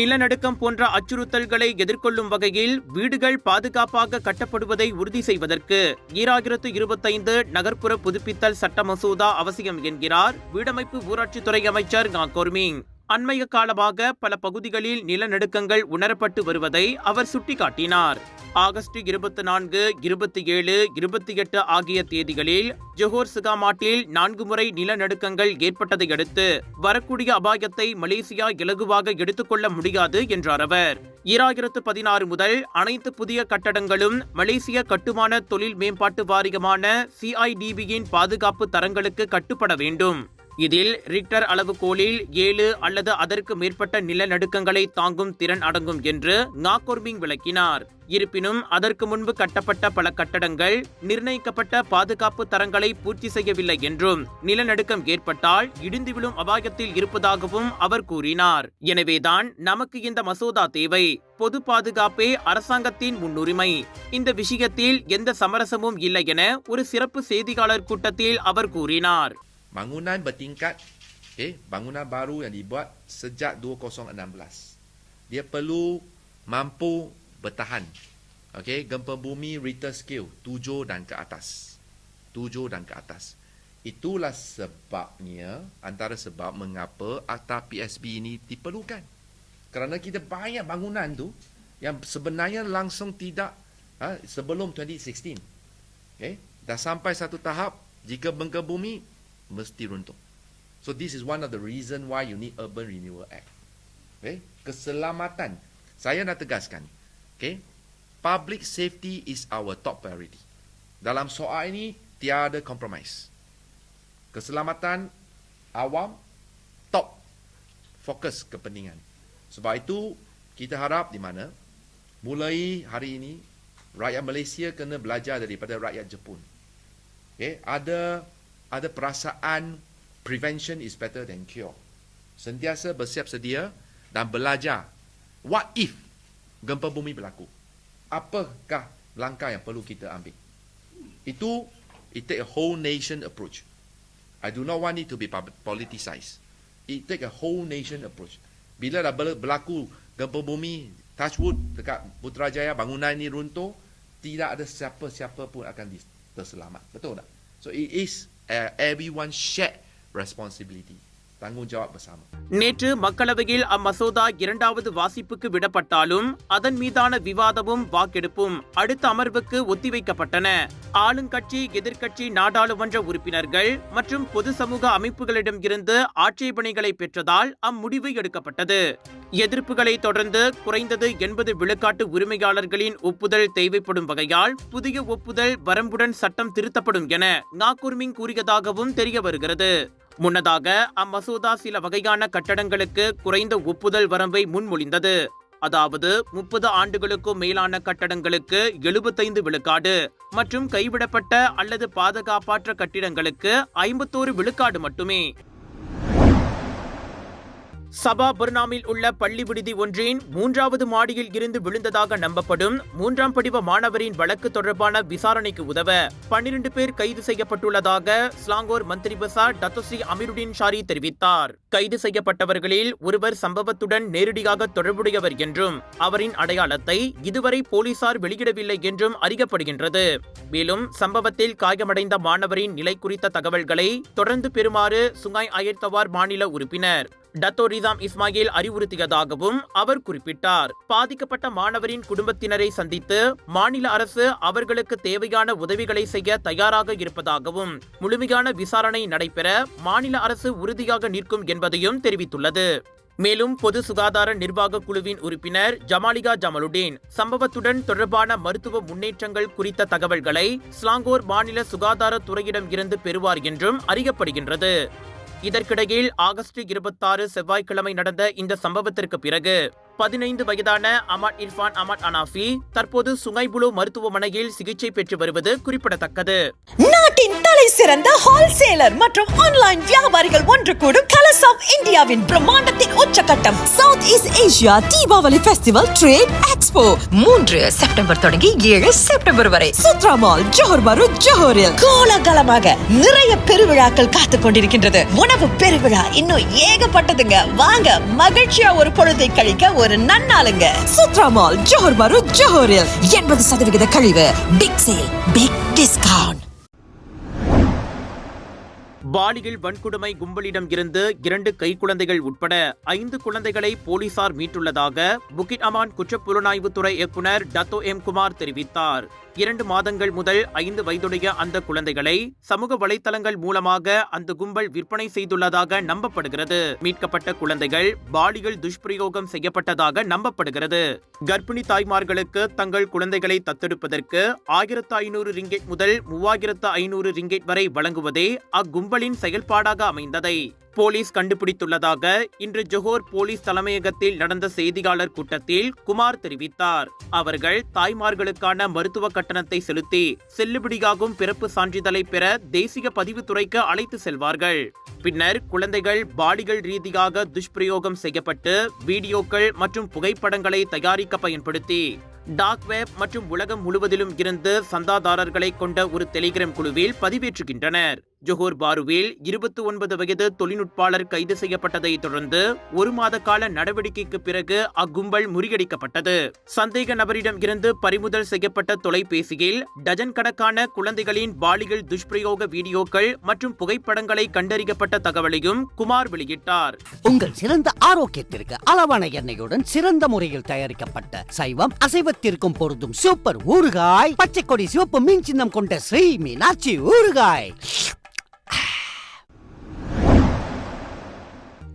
நிலநடுக்கம் போன்ற அச்சுறுத்தல்களை எதிர்கொள்ளும் வகையில் வீடுகள் பாதுகாப்பாக கட்டப்படுவதை உறுதி செய்வதற்கு ஈராயிரத்து இருபத்தைந்து நகர்ப்புற புதுப்பித்தல் சட்ட மசோதா அவசியம் என்கிறார். வீடமைப்பு ஊராட்சித்துறை அமைச்சர் கா அண்மைய காலமாக பல பகுதிகளில் நிலநடுக்கங்கள் உணரப்பட்டு வருவதை அவர் சுட்டிக்காட்டினார். ஆகஸ்ட் இருபத்தி நான்கு இருபத்தி ஏழு இருபத்தி எட்டு ஆகிய தேதிகளில் ஜொஹோர் சிகாமாட்டில் நான்கு முறை நிலநடுக்கங்கள் ஏற்பட்டதை அடுத்து வரக்கூடிய அபாயத்தை மலேசியா இலகுவாக எடுத்துக்கொள்ள முடியாது என்றார் அவர். ஈராயிரத்து பதினாறு முதல் அனைத்து புதிய கட்டடங்களும் மலேசிய கட்டுமான தொழில் மேம்பாட்டு வாரியமான சிஐடிபியின் பாதுகாப்பு தரங்களுக்கு கட்டுப்பட வேண்டும். இதில் ரிக்டர் அளவுகோலில் ஏழு அல்லது அதற்கு மேற்பட்ட நிலநடுக்கங்களை தாங்கும் திறன் அடங்கும் என்று நாகோர்மிங் விளக்கினார். இருப்பினும் அதற்கு முன்பு கட்டப்பட்ட பல கட்டடங்கள் நிர்ணயிக்கப்பட்ட பாதுகாப்பு தரங்களை பூர்த்தி செய்யவில்லை என்றும் நிலநடுக்கம் ஏற்பட்டால் இடிந்து விழும் அபாயத்தில் இருப்பதாகவும் அவர் கூறினார். எனவேதான் நமக்கு இந்த மசோதா தேவை. பொது பாதுகாப்பே அரசாங்கத்தின் முன்னுரிமை. இந்த விஷயத்தில் எந்த சமரசமும் இல்லை என ஒரு சிறப்பு செய்தியாளர் கூட்டத்தில் அவர் கூறினார். Bangunan bertingkat okay, bangunan baru yang dibuat sejak 2016 dia perlu mampu bertahan. Okay, gempa bumi Richter scale 7 dan ke atas. 7 dan ke atas. Itulah sebabnya antara sebab mengapa akta PSB ini diperlukan. Kerana kita banyak bangunan tu yang sebenarnya langsung tidak ha, sebelum 2016 okay? dah sampai satu tahap jika gempa bumi mesti runtuh. So this is one of the reason why you need Urban Renewal Act. Okay? Keselamatan. Saya nak tegaskan. Okay? Public safety is our top priority. Dalam soal ini tiada compromise. Keselamatan awam top fokus kepentingan. Sebab itu kita harap di mana mulai hari ini rakyat Malaysia kena belajar daripada rakyat Jepun. Okay? Ada ada perasaan prevention is better than cure. Sentiasa bersiap sedia dan belajar what if gempa bumi berlaku. Apakah langkah yang perlu kita ambil? Itu it take a whole nation approach. I do not want it to be politicized. It take a whole nation approach. Bila dah ber- berlaku gempa bumi, touch wood dekat Putrajaya bangunan ini runtuh, tidak ada siapa-siapa pun akan terselamat. Betul tak? So it is Uh, everyone shared responsibility. Tanggungjawab பசாமா. நேற்று மக்களவையில் அம்மசோதா இரண்டாவது வாசிப்புக்கு விடப்பட்டாலும் அதன் மீதான விவாதமும் வாக்கெடுப்பும் அடுத்த அமர்வுக்கு ஒத்திவைக்கப்பட்டன. ஆளுங்கட்சி எதிர்க்கட்சி நாடாளுமன்ற உறுப்பினர்கள் மற்றும் பொது சமூக அமைப்புகளிடம் இருந்து ஆட்சேபனைகளை பெற்றதால் அம்முடிவு எடுக்கப்பட்டது. எதிர்ப்புகளை தொடர்ந்து குறைந்தது எண்பது விழுக்காட்டு உரிமையாளர்களின் ஒப்புதல் தேவைப்படும் வகையால் புதிய ஒப்புதல் வரம்புடன் சட்டம் திருத்தப்படும் என நாகூர்மிங் கூறியதாகவும் தெரிய வருகிறது முன்னதாக அம்மசோதா சில வகையான கட்டடங்களுக்கு குறைந்த ஒப்புதல் வரம்பை முன்மொழிந்தது. அதாவது முப்பது ஆண்டுகளுக்கும் மேலான கட்டடங்களுக்கு எழுபத்தைந்து விழுக்காடு மற்றும் கைவிடப்பட்ட அல்லது பாதுகாப்பாற்ற கட்டிடங்களுக்கு ஐம்பத்தோரு விழுக்காடு மட்டுமே. சபா பர்னாமில் உள்ள பள்ளி விடுதி ஒன்றின் மூன்றாவது மாடியில் இருந்து விழுந்ததாக நம்பப்படும் மூன்றாம் படிவ மாணவரின் வழக்கு தொடர்பான விசாரணைக்கு உதவ பன்னிரண்டு பேர் கைது செய்யப்பட்டுள்ளதாக ஸ்லாங்கோர் மந்திரி பசார் டத்தோஸ்ரீ அமீருடின் ஷாரி தெரிவித்தார். கைது செய்யப்பட்டவர்களில் ஒருவர் சம்பவத்துடன் நேரடியாக தொடர்புடையவர் என்றும் அவரின் அடையாளத்தை இதுவரை போலீசார் வெளியிடவில்லை என்றும் அறியப்படுகின்றது. மேலும் சம்பவத்தில் காயமடைந்த மாணவரின் நிலை குறித்த தகவல்களை தொடர்ந்து பெறுமாறு சுங்காய் அயர்த்தவார் மாநில உறுப்பினர் டத்தோ ரிசாம் இஸ்மாயில் அறிவுறுத்தியதாகவும் அவர் குறிப்பிட்டார். பாதிக்கப்பட்ட மாணவரின் குடும்பத்தினரை சந்தித்து மாநில அரசு அவர்களுக்கு தேவையான உதவிகளை செய்ய தயாராக இருப்பதாகவும் முழுமையான விசாரணை நடைபெற மாநில அரசு உறுதியாக நிற்கும் என்பதையும் தெரிவித்துள்ளது. மேலும் பொது சுகாதார நிர்வாக குழுவின் உறுப்பினர் ஜமாலிகா ஜமலுடீன் சம்பவத்துடன் தொடர்பான மருத்துவ முன்னேற்றங்கள் குறித்த தகவல்களை ஸ்லாங்கோர் மாநில சுகாதாரத்துறையிடம் இருந்து பெறுவார் என்றும் அறியப்படுகின்றது. இதற்கிடையில் ஆகஸ்ட் இருபத்தாறு செவ்வாய்க்கிழமை நடந்த இந்த சம்பவத்திற்கு பிறகு பதினைந்து வயதான அமாட் இர்ஃபான் அமாட் அனாஃபி தற்போது சுங்கைபுலு மருத்துவமனையில் சிகிச்சை பெற்று வருவது குறிப்பிடத்தக்கது. நாட்டின் சிறந்த ஹோல்சேலர் மற்றும் ஆன்லைன் வியாபாரிகள் ஒன்று கூடும் கலர்ஸ் ஆஃப் இந்தியாவின் பிரம்மாண்டத்தின் உச்சகட்டம் south east Asia Deepavali festival trade expo மூன்று செப்டம்பர் தொடங்கி ஏழு செப்டம்பர் வரை. சுத்ரா மால் ஜோஹர் பாரு ஜோஹரில் கோலாகலமாக நிறைய பெருவிழாக்கள் காத்து கொண்டிருக்கின்றது. உணவு பெருவிழா இன்னும் ஏகப்பட்டதுங்க. வாங்க மகிழ்ச்சியா ஒரு பொழுதை கழிக்க ஒரு நன்னாளுங்க. சுத்ரா மால் ஜோஹர் பாரு ஜோஹரில் எண்பது சதவிகித கழிவு. பிக் சேல் பிக் டிஸ்கவுண்ட் பாலியல் வன்கொடுமை கும்பலிடம் இருந்து இரண்டு கைக்குழந்தைகள் உட்பட ஐந்து குழந்தைகளை போலீசார் மீட்டுள்ளதாக புக்கிட் அமான் குற்றப்புலனாய்வுத்துறை இயக்குனர் டத்தோ எம் குமார் தெரிவித்தார். இரண்டு மாதங்கள் முதல் ஐந்து வயதுடைய அந்த குழந்தைகளை சமூக வலைதளங்கள் மூலமாக அந்த கும்பல் விற்பனை செய்துள்ளதாக நம்பப்படுகிறது. மீட்கப்பட்ட குழந்தைகள் பாலியல் துஷ்பிரயோகம் செய்யப்பட்டதாக நம்பப்படுகிறது. கர்ப்பிணி தாய்மார்களுக்கு தங்கள் குழந்தைகளை தத்தெடுப்பதற்கு ஆயிரத்து ஐநூறு ரிங்கெட் முதல் மூவாயிரத்து ஐநூறு ரிங்கெட் வரை வழங்குவதே அக்கும்பலின் செயல்பாடாக அமைந்ததை போலீஸ் கண்டுபிடித்துள்ளதாக இன்று ஜொஹோர் போலீஸ் தலைமையகத்தில் நடந்த செய்தியாளர் கூட்டத்தில் குமார் தெரிவித்தார். அவர்கள் தாய்மார்களுக்கான மருத்துவ கட்டணத்தை செலுத்தி செல்லுபடியாகும் பிறப்பு சான்றிதழை பெற தேசிய பதிவுத்துறைக்கு அழைத்து செல்வார்கள். பின்னர் குழந்தைகள் பாலிகள் ரீதியாக துஷ்பிரயோகம் செய்யப்பட்டு வீடியோக்கள் மற்றும் புகைப்படங்களை தயாரிக்க பயன்படுத்தி டாக் வெப் மற்றும் உலகம் முழுவதிலும் இருந்து சந்தாதாரர்களை கொண்ட ஒரு டெலிகிராம் குழுவில் பதிவேற்றுகின்றனர். ஜொஹூர் பாருவில் இருபத்தி ஒன்பது வயது தொழில்நுட்பாளர் கைது செய்யப்பட்டதை தொடர்ந்து ஒரு மாத கால நடவடிக்கைக்கு பிறகு அக்கும்பல் முறியடிக்கப்பட்டது. சந்தேக நபரிடம் இருந்து பறிமுதல் செய்யப்பட்ட தொலைபேசியில் டஜன் கணக்கான குழந்தைகளின் பாலியல் துஷ்பிரயோக வீடியோக்கள் மற்றும் புகைப்படங்களை கண்டறியப்பட்ட தகவலையும் குமார் வெளியிட்டார். உங்கள் சிறந்த ஆரோக்கியத்திற்கு அளவான எண்ணெயுடன் சிறந்த முறையில் தயாரிக்கப்பட்ட சைவம் அசைவத்திற்கும் பொருந்தும் சூப்பர் ஊறுகாய் பச்சை கொடி சிவப்பு மீன் சின்னம் கொண்ட ஸ்ரீ மீனாட்சி ஊறுகாய்.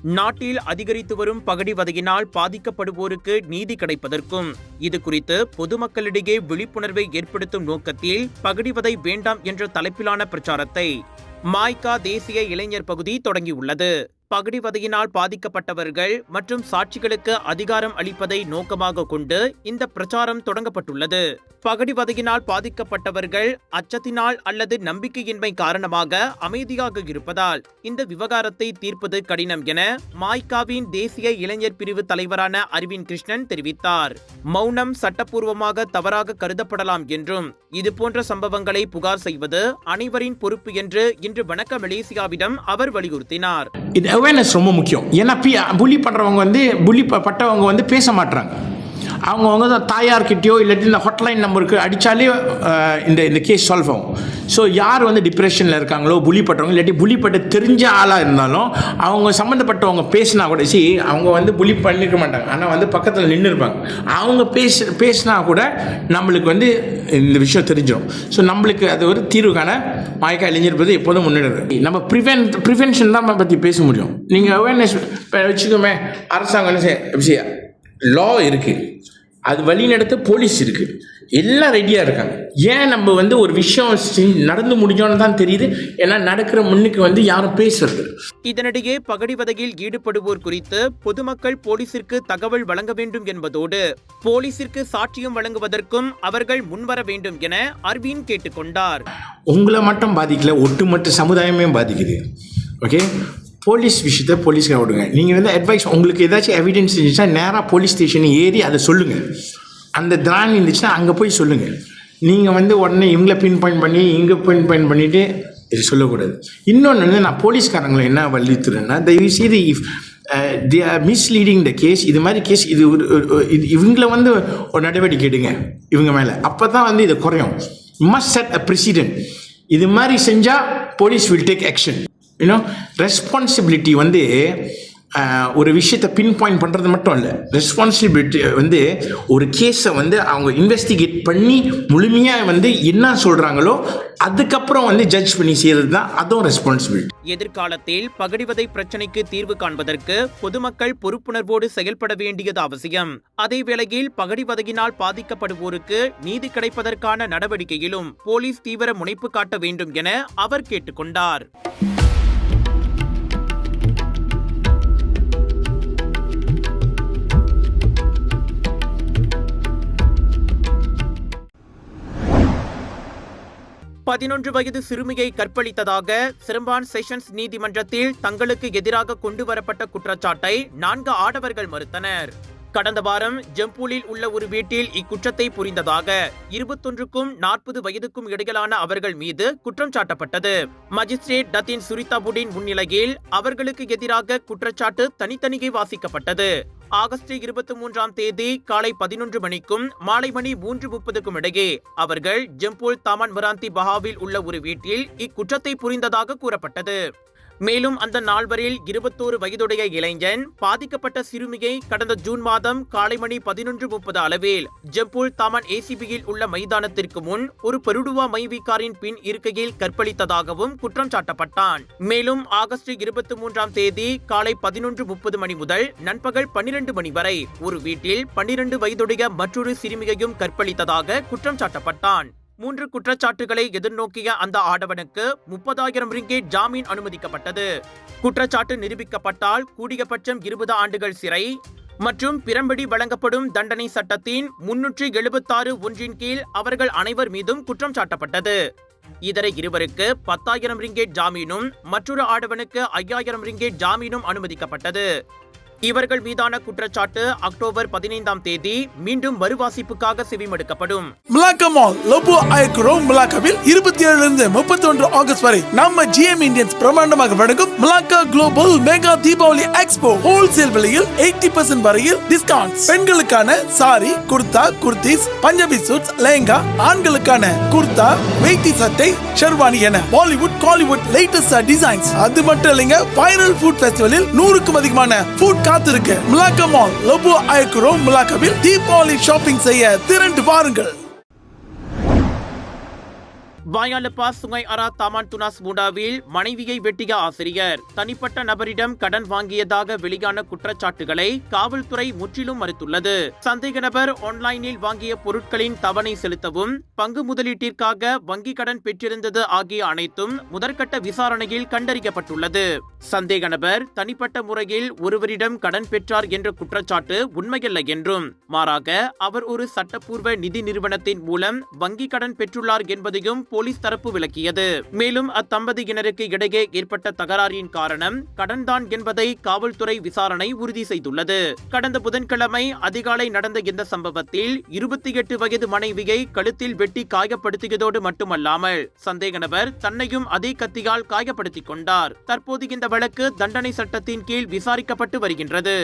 நாட்டில் அதிகரித்து வரும் பகடிவதையினால் பாதிக்கப்படுவோருக்கு நீதி கிடைப்பதற்கும். இது குறித்து பொதுமக்களிடையே விழிப்புணர்வை ஏற்படுத்தும் நோக்கத்தில் பகடிவதை வேண்டாம் என்ற தலைப்பிலான பிரச்சாரத்தை மாய்கா தேசிய இளைஞர் பகுதி தொடங்கியுள்ளது. பகடிவதையினால் பாதிக்கப்பட்டவர்கள் மற்றும் சாட்சிகளுக்கு அதிகாரம் அளிப்பதை நோக்கமாக கொண்டு இந்த பிரச்சாரம் தொடங்கப்பட்டுள்ளது. பகடிவதையினால் பாதிக்கப்பட்டவர்கள் அச்சத்தினால் அல்லது நம்பிக்கையின்மை காரணமாக அமைதியாக இருப்பதால் இந்த விவகாரத்தை தீர்ப்பது கடினம் என மாய்காவின் தேசிய இளைஞர் பிரிவு தலைவரான அரவிந்த் கிருஷ்ணன் தெரிவித்தார். மௌனம் சட்டப்பூர்வமாக தவறாக கருதப்படலாம் என்றும் இதுபோன்ற சம்பவங்களை புகார் செய்வது அனைவரின் பொறுப்பு என்று இன்று வணக்க மலேசியாவிடம் அவர் வலியுறுத்தினார். இது அவேர்னஸ் ரொம்ப முக்கியம். ஏன்னா பி புள்ளி பண்ணுறவங்க வந்து புள்ளி ப- பட்டவங்க வந்து பேச மாட்றாங்க. அவங்க அவங்க தான் தாயார்கிட்டயோ இல்லாட்டி இந்த ஹாட்லைன் நம்பருக்கு அடித்தாலே இந்த இந்த கேஸ் சால்வ் ஆகும். ஸோ யார் வந்து டிப்ரெஷனில் இருக்காங்களோ புலிப்பட்டவங்க இல்லாட்டி புலிப்பட்ட பட்ட தெரிஞ்ச ஆளாக இருந்தாலும் அவங்க சம்மந்தப்பட்டவங்க பேசினா கூட சி அவங்க வந்து புலி பண்ணிருக்க மாட்டாங்க. ஆனால் வந்து பக்கத்தில் நின்று இருப்பாங்க அவங்க பேச பேசினா கூட நம்மளுக்கு வந்து இந்த விஷயம் தெரிஞ்சிடும் ஸோ நம்மளுக்கு அது ஒரு தீர்வுக்கான மாய்க்கா இளைஞர் எப்போதும் முன்னேறது நம்ம ப்ரிவென்ட் ப்ரிவென்ஷன் தான் பற்றி பேச முடியும். நீங்கள் அவேர்னஸ் வச்சுக்கோமே அரசாங்கம் என்ன செய்ய? லா இருக்குது அது வழிநடத்த போலீஸ் இருக்குது எல்லாம் ரெடியாக இருக்காங்க. ஏன் நம்ம வந்து ஒரு விஷயம் நடந்து முடிஞ்சோன்னு தான் தெரியுது. ஏன்னா நடக்கிற முன்னுக்கு வந்து யாரும் பேசுறது. இதனிடையே பகடிவதையில் ஈடுபடுவோர் குறித்து பொதுமக்கள் போலீசிற்கு தகவல் வழங்க வேண்டும் என்பதோடு போலீசிற்கு சாட்சியம் வழங்குவதற்கும் அவர்கள் முன்வர வேண்டும் என அரவிந்த் கேட்டுக்கொண்டார். உங்களை மட்டும் பாதிக்கல ஒட்டுமொத்த சமுதாயமே பாதிக்குது. ஓகே போலீஸ் விஷயத்த போலீஸ்க்கு விடுங்க. நீங்கள் வந்து அட்வைஸ் உங்களுக்கு ஏதாச்சும் எவிடன்ஸ் இருந்துச்சுன்னா நேராக போலீஸ் ஸ்டேஷன் ஏறி அதை சொல்லுங்கள் அந்த திராணி இருந்துச்சுன்னா அங்கே போய் சொல்லுங்கள் நீங்கள் வந்து உடனே இவங்களை பின் பாயிண்ட் பண்ணி இங்கே பின் பாயிண்ட் பண்ணிவிட்டு இது சொல்லக்கூடாது. இன்னொன்று வந்து நான் போலீஸ்காரங்களை என்ன வலியுறுத்துறேன்னா தயவு செய்து if they are misleading the case இது மாதிரி கேஸ் இது ஒரு இது இவங்களை வந்து ஒரு நடவடிக்கை எடுங்க இவங்க மேலே. அப்போ தான் வந்து இது குறையும். மஸ்ட் செட் அ பிரசிடென்ட் இது மாதிரி செஞ்சால் police will take action you know responsibility வந்து ஒரு விஷயத்தை பின் பாயிண்ட் பண்ணுறது மட்டும் இல்லை. ரெஸ்பான்சிபிலிட்டி வந்து ஒரு கேஸை வந்து அவங்க இன்வெஸ்டிகேட் பண்ணி முழுமையாக வந்து என்ன சொல்கிறாங்களோ அதுக்கப்புறம் வந்து ஜட்ஜ் பண்ணி செய்கிறது தான் அதுவும் ரெஸ்பான்சிபிலிட்டி எதிர்காலத்தில் பகடிவதை பிரச்சனைக்கு தீர்வு காண்பதற்கு பொதுமக்கள் பொறுப்புணர்வோடு செயல்பட வேண்டியது அவசியம். அதே வேளையில் பகடிவதையினால் பாதிக்கப்படுவோருக்கு நீதி கிடைப்பதற்கான நடவடிக்கையிலும் போலீஸ் தீவிர முனைப்பு காட்ட வேண்டும் என அவர் கேட்டுக்கொண்டார். பதினொன்று வயது சிறுமியை கற்பழித்ததாக சிரம்பான் செஷன்ஸ் நீதிமன்றத்தில் தங்களுக்கு எதிராக கொண்டு வரப்பட்ட குற்றச்சாட்டை நான்கு ஆடவர்கள் மறுத்தனர். கடந்த வாரம் ஜம்பூலில் உள்ள ஒரு வீட்டில் இக்குற்றத்தை புரிந்ததாக இருபத்தொன்றுக்கும் நாற்பது வயதுக்கும் இடையிலான அவர்கள் மீது குற்றம் சாட்டப்பட்டது. மஜிஸ்ட்ரேட் டத்தின் சுரிதாபுடின் முன்னிலையில் அவர்களுக்கு எதிராக குற்றச்சாட்டு தனித்தனியே வாசிக்கப்பட்டது. ஆகஸ்ட் இருபத்தி மூன்றாம் தேதி காலை பதினொன்று மணிக்கும் மாலை மணி மூன்று முப்பதுக்கும் இடையே அவர்கள் ஜம்பூல் தாமன் மராந்தி பஹாவில் உள்ள ஒரு வீட்டில் இக்குற்றத்தை புரிந்ததாக கூறப்பட்டது. மேலும் அந்த நால்வரில் இருபத்தோரு வயதுடைய இளைஞன் பாதிக்கப்பட்ட சிறுமியை கடந்த ஜூன் மாதம் காலை மணி பதினொன்று முப்பது அளவில் ஜெம்பூல் தாமன் ஏசிபியில் உள்ள மைதானத்திற்கு முன் ஒரு பெருடுவா மைவிகாரின் பின் இருக்கையில் கற்பழித்ததாகவும் குற்றம் சாட்டப்பட்டான். மேலும் ஆகஸ்ட் இருபத்தி மூன்றாம் தேதி காலை பதினொன்று முப்பது மணி முதல் நண்பகல் பன்னிரண்டு மணி வரை ஒரு வீட்டில் பன்னிரண்டு வயதுடைய மற்றொரு சிறுமியையும் கற்பழித்ததாக குற்றம் சாட்டப்பட்டான். மூன்று குற்றச்சாட்டுகளை எதிர்நோக்கிய அந்த ஆடவனுக்கு முப்பதாயிரம் ரிங்கேட் ஜாமீன் அனுமதிக்கப்பட்டது. குற்றச்சாட்டு நிரூபிக்கப்பட்டால் கூடியபட்சம் இருபது ஆண்டுகள் சிறை மற்றும் பிறம்படி வழங்கப்படும் தண்டனை சட்டத்தின் முன்னூற்றி எழுபத்தாறு ஒன்றின் கீழ் அவர்கள் அனைவர் மீதும் குற்றம் சாட்டப்பட்டது. இதர இருவருக்கு பத்தாயிரம் ரிங்கேட் ஜாமீனும் மற்றொரு ஆடவனுக்கு ஐயாயிரம் ரிங்கேட் ஜாமீனும் அனுமதிக்கப்பட்டது. இவர்கள் மீதான குற்றச்சாட்டு அக்டோபர் பதினைந்தாம் தேதி மீண்டும் மறுவாசிப்புக்காக செவிமடுக்கப்படும். மிலாக்கா மால் லோபோ ஐக்ரோ மிலாக்காவில் இருபத்தி ஏழுல இருந்து முப்பத்தி ஒன்று ஆகஸ்ட் வரை நம்ம ஜிஎம் இந்தியன்ஸ் பிரமாண்டமாக வழங்கும் மிலாக்கா global mega Deepavali expo wholesale விலையில் எயிட்டி பர்சன்ட் வரையில் டிஸ்கவுண்ட் பெண்களுக்கான சாரி குர்தா குர்த்திஸ் பஞ்சாபி சூட்ஸ் லெஹங்கா ஆண்களுக்கான குர்தா வெயிட்டி சட்டை ஷெர்வானி என பாலிவுட் காலிவுட் லேட்டஸ்ட் டிசைன்ஸ் அது மட்டும் இல்லைங்க வைரல் ஃபுட் ஃபெஸ்டிவலில் நூறுக்கும் அதிகமான ஃபுட் காத்திருக்க மிலாக்கமால் லபு லோபோ ஐக்ரோ மிலாக்காவில் தீபாவளி ஷாப்பிங் செய்ய திரண்டு வாருங்கள். வாயாலப்பா சுங்கை அரா தாமான் துனாஸ் மூடாவில் மனைவியை வெட்டிய ஆசிரியர். தனிப்பட்ட நபரிடம் கடன் வாங்கியதாக வெளியான குற்றச்சாட்டுகளை காவல்துறை முற்றிலும் மறுத்துள்ளது. சந்தேக நபர் ஆன்லைனில் வாங்கிய பொருட்களின் தவணை செலுத்தவும் பங்கு முதலீட்டிற்காக வங்கி கடன் பெற்றிருந்தது ஆகிய அனைத்தும் முதற்கட்ட விசாரணையில் கண்டறியப்பட்டுள்ளது. சந்தேக நபர் தனிப்பட்ட முறையில் ஒருவரிடம் கடன் பெற்றார் என்ற குற்றச்சாட்டு உண்மையல்ல என்றும் மாறாக அவர் ஒரு சட்டப்பூர்வ நிதி நிறுவனத்தின் மூலம் வங்கி கடன் பெற்றுள்ளார் என்பதையும் போலீஸ் தரப்பு விளக்கியது. மேலும் அத்தம்பதியினருக்கு இடையே ஏற்பட்ட தகராறின் காரணம் கடன்தான் என்பதை காவல்துறை விசாரணை உறுதி செய்துள்ளது. கடந்த புதன்கிழமை அதிகாலை நடந்த இந்த சம்பவத்தில் இருபத்தி எட்டு வயது மனைவியை கழுத்தில் வெட்டி காயப்படுத்தியதோடு மட்டுமல்லாமல் சந்தேக நபர் தன்னையும் அதே கத்தியால் காயப்படுத்திக் கொண்டார். தற்போது இந்த வழக்கு தண்டனை சட்டத்தின் கீழ் விசாரிக்கப்பட்டு வருகின்றது.